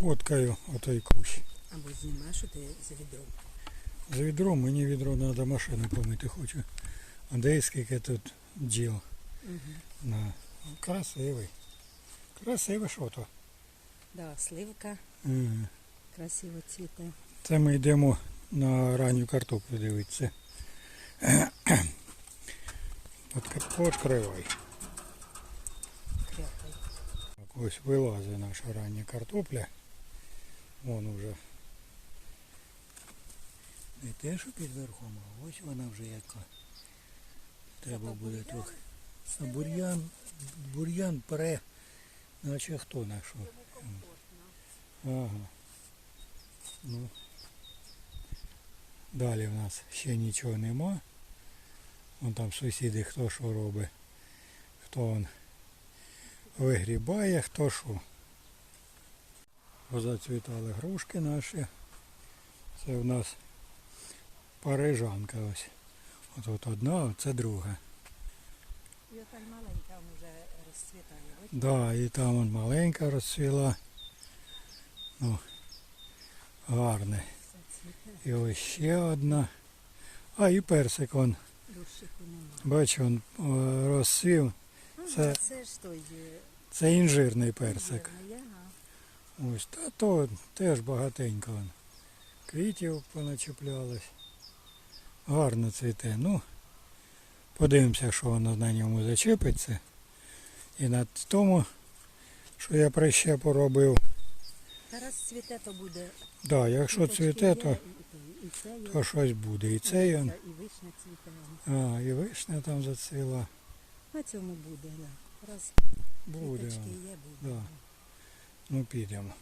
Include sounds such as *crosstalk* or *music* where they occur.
фоткаю отой кущ. Або знімаєш, ти за відром. З відром мені відро треба машину помити хочу. А де скільки тут бджіл. Угу. На. Красивий. Красиве що то. Да, сливка Ага. красиво цвіте. Це ми йдемо на ранню картоплю дивитися. *coughs* От- Відкривай. Ось вилазить наша рання картопля. Вон уже. Не те, що під верхом, а ось вона вже яка. Треба буде трохи. А бур'ян, бур'ян пре, наче хто знайшов. Ага. Ну. Далі в нас ще нічого нема. Вон там сусіди хто що робить. Хто он вигрібає, хто що. Зацвітали грушки наші. Це в нас парижанка ось. От от одна, а це друга. І ота маленька вже розцвітає. Ось Да, і там он маленька розцвіла. Ну, гарне. І ось ще одна. А і персик он. Бачу, он е, розцвів. Це- е, Це інжирний персик. Ось, та то теж багатенько. Квітів поначеплялось. Гарно цвіте. Ну, подивимося, що воно на ньому зачепиться. І на тому, що я прищепу робив. Зараз цвіте, то буде. Да, якщо цвіте, то, це то щось буде. І цей он. і вишня цвіте. А, і вишня там зацвіла. На цьому буде, да. Раз Буде. квіточки є, буде. Да. Ну підемо.